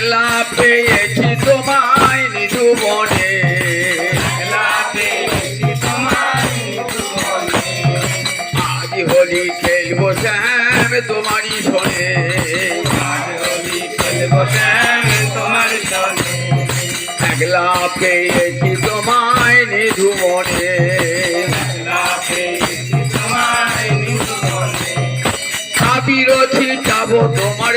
একলা পেয়েছি তোমায় জীবনে আজি হোলি খেলব শ্যাম তোমারই শোনে একলা পেয়েছি তোমায় নিধুবনে। বিরোধী যাব তোমার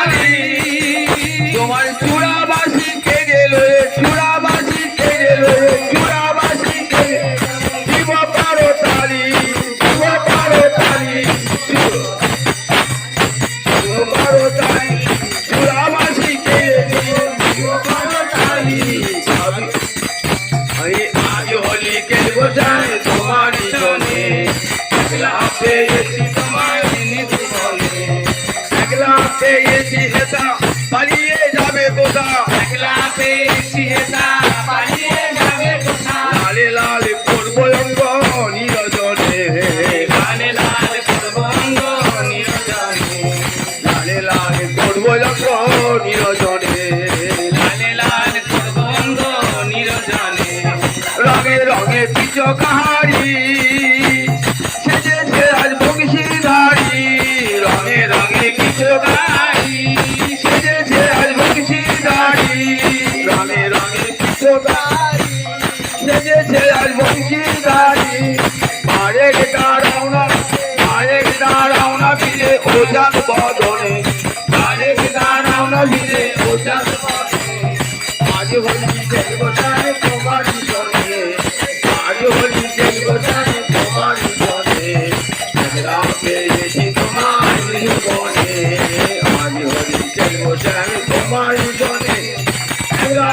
আজ হোলি খেলব চাই তোমারই জনে একলা পেয়েছি তোমার নিধুবনে একলা পেয়েছি হেতা পালিয়ে যাবে কোথা একলা পেয়েছি হেতা সেজেছে আজ বংশীধারী রঙে রঙে পিচ কাহারি সেজেছে বংশীধারী রঙে রঙে পিচ কাহারি সেজেছে বংশীধারী আরেক দাঁড়াও না আরেক দাঁড়াও না ফিরে ওজান বদনে। আরেক দাঁড়াও না ফিরে ওজান বদনে। আজ হোলি দেখব জানে